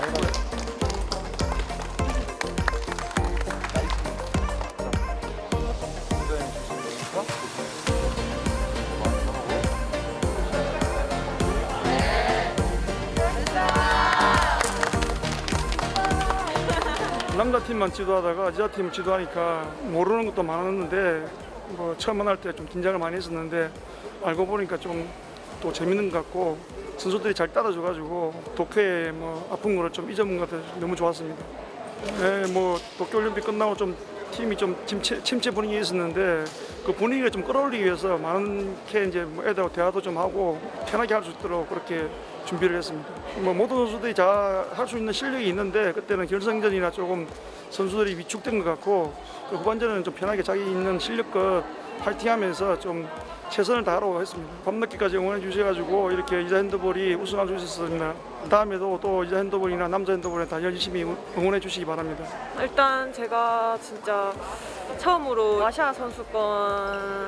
번씩 다 해가지고. 남자 팀만 지도하다가 여자 팀 지도하니까 모르는 것도 많았는데 뭐 처음 만날 때 좀 긴장을 많이 했었는데 알고 보니까 좀 또 재밌는 것 같고 선수들이 잘 따라줘가지고 도쿄에 뭐 아픈 거를 좀 잊어먹은 것 같아서 너무 좋았습니다. 네, 뭐 도쿄올림픽 끝나고 좀 팀이 좀 침체, 침체 분위기 있었는데 그 분위기를 좀 끌어올리기 위해서 많게 이제 뭐 애들하고 대화도 좀 하고 편하게 할 수 있도록 그렇게 준비를 했습니다. 뭐 모든 선수들이 다 할 수 있는 실력이 있는데 그때는 결승전이나 조금 선수들이 위축된 것 같고 또 후반전에는 좀 편하게 자기 있는 실력껏 파이팅하면서 좀 최선을 다하려고 했습니다. 밤늦게까지 응원해 주셔가지고 이렇게 이자 핸드볼이 우승할 수 있었습니다. 다음에도 또 이자 핸드볼이나 남자 핸드볼에 다 열심히 응원해 주시기 바랍니다. 일단 제가 진짜 처음으로 아시아 선수권을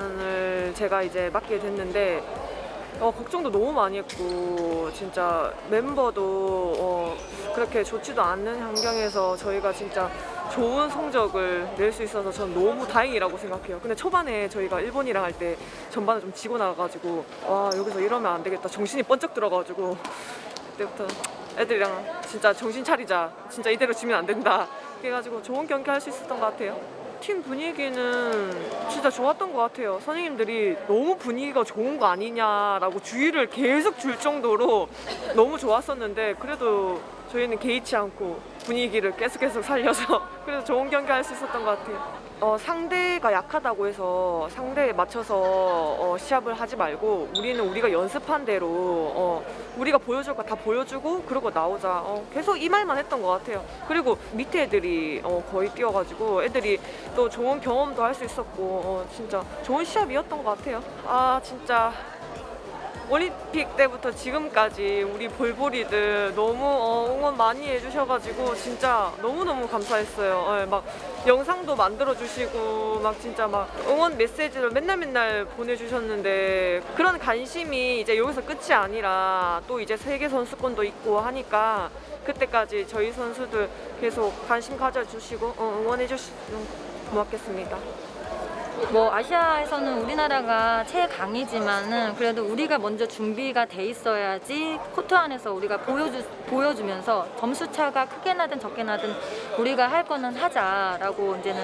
제가 이제 맡게 됐는데 어, 걱정도 너무 많이 했고 진짜 멤버도 어, 그렇게 좋지도 않는 환경에서 저희가 진짜 좋은 성적을 낼 수 있어서 전 너무 다행이라고 생각해요. 근데 초반에 저희가 일본이랑 할 때 전반에 좀 지고 나가가지고 와 여기서 이러면 안 되겠다 정신이 번쩍 들어가지고 그때부터 애들이랑 진짜 정신 차리자. 진짜 이대로 지면 안 된다. 그래가지고 좋은 경기 할 수 있었던 것 같아요. 팀 분위기는 진짜 좋았던 것 같아요. 선생님들이 너무 분위기가 좋은 거 아니냐라고 주의를 계속 줄 정도로 너무 좋았었는데 그래도 저희는 개의치 않고 분위기를 계속 계속 살려서 그래서 좋은 경기 할 수 있었던 것 같아요. 어, 상대가 약하다고 해서 상대에 맞춰서 어, 시합을 하지 말고 우리는 우리가 연습한 대로 어, 우리가 보여줄 거 다 보여주고 그러고 나오자 어, 계속 이 말만 했던 것 같아요. 그리고 밑에 애들이 어, 거의 뛰어가지고 애들이 또 좋은 경험도 할 수 있었고 어, 진짜 좋은 시합이었던 것 같아요. 아 진짜 올림픽 때부터 지금까지 우리 볼보리들 너무 어, 응원 많이 해주셔가지고 진짜 너무너무 감사했어요. 예, 막 영상도 만들어주시고 막 진짜 막 응원 메시지를 맨날 맨날 보내주셨는데 그런 관심이 이제 여기서 끝이 아니라 또 이제 세계 선수권도 있고 하니까 그때까지 저희 선수들 계속 관심 가져주시고 어, 응원해주시면 고맙겠습니다. 뭐 아시아에서는 우리나라가 최강이지만은 그래도 우리가 먼저 준비가 돼 있어야지 코트 안에서 우리가 보여주, 보여주면서 점수 차가 크게 나든 적게 나든 우리가 할 거는 하자라고 이제는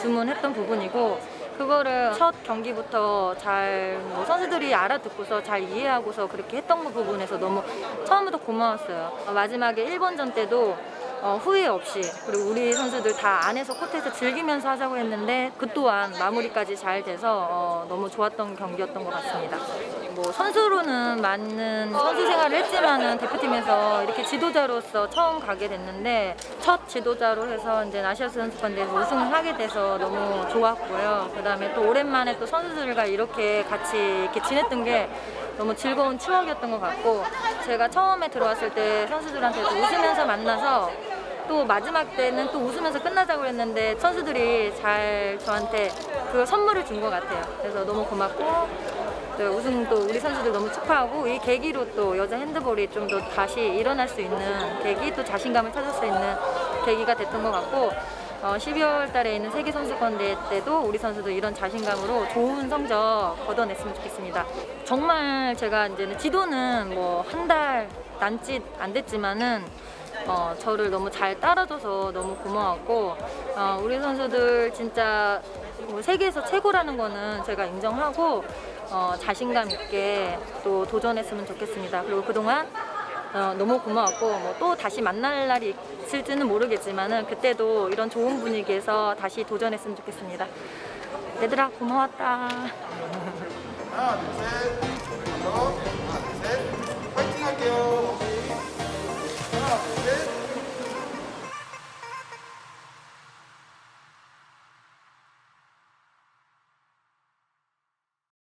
주문했던 부분이고 그거를 첫 경기부터 잘 뭐 선수들이 알아듣고서 잘 이해하고서 그렇게 했던 그 부분에서 너무 처음부터 고마웠어요. 어, 마지막에 일본전 때도 어, 후회 없이 그리고 우리 선수들 다 안에서 코트에서 즐기면서 하자고 했는데 그 또한 마무리까지 잘 돼서 어, 너무 좋았던 경기였던 것 같습니다. 뭐 선수로는 많은 선수 생활을 했지만은 대표팀에서 이렇게 지도자로서 처음 가게 됐는데 첫 지도자로 해서 이제 아시아 선수권대회에서 우승을 하게 돼서 너무 좋았고요. 그다음에 또 오랜만에 또 선수들과 이렇게 같이 이렇게 지냈던 게 너무 즐거운 추억이었던 것 같고 제가 처음에 들어왔을 때 선수들한테 또 웃으면서 만나서 또 마지막 때는 또 웃으면서 끝나자고 했는데 선수들이 잘 저한테 그 선물을 준 것 같아요. 그래서 너무 고맙고 또 우승 또 우리 선수들 너무 축하하고 이 계기로 또 여자 핸드볼이 좀 더 다시 일어날 수 있는 계기 또 자신감을 찾을 수 있는 계기가 됐던 것 같고 어, 12월 달에 있는 세계 선수권 대회 때도 우리 선수들 이런 자신감으로 좋은 성적 거둬냈으면 좋겠습니다. 정말 제가 이제는 지도는 뭐 한 달 남짓 안 됐지만은 어, 저를 너무 잘 따라줘서 너무 고마웠고 어, 우리 선수들 진짜 뭐 세계에서 최고라는 거는 제가 인정하고 어, 자신감 있게 또 도전했으면 좋겠습니다. 그리고 그동안 어, 너무 고마웠고 뭐 또 다시 만날 날이 있을지는 모르겠지만 그때도 이런 좋은 분위기에서 다시 도전했으면 좋겠습니다. 얘들아 고마웠다. 하나 둘셋 하나 둘셋 파이팅 할게요.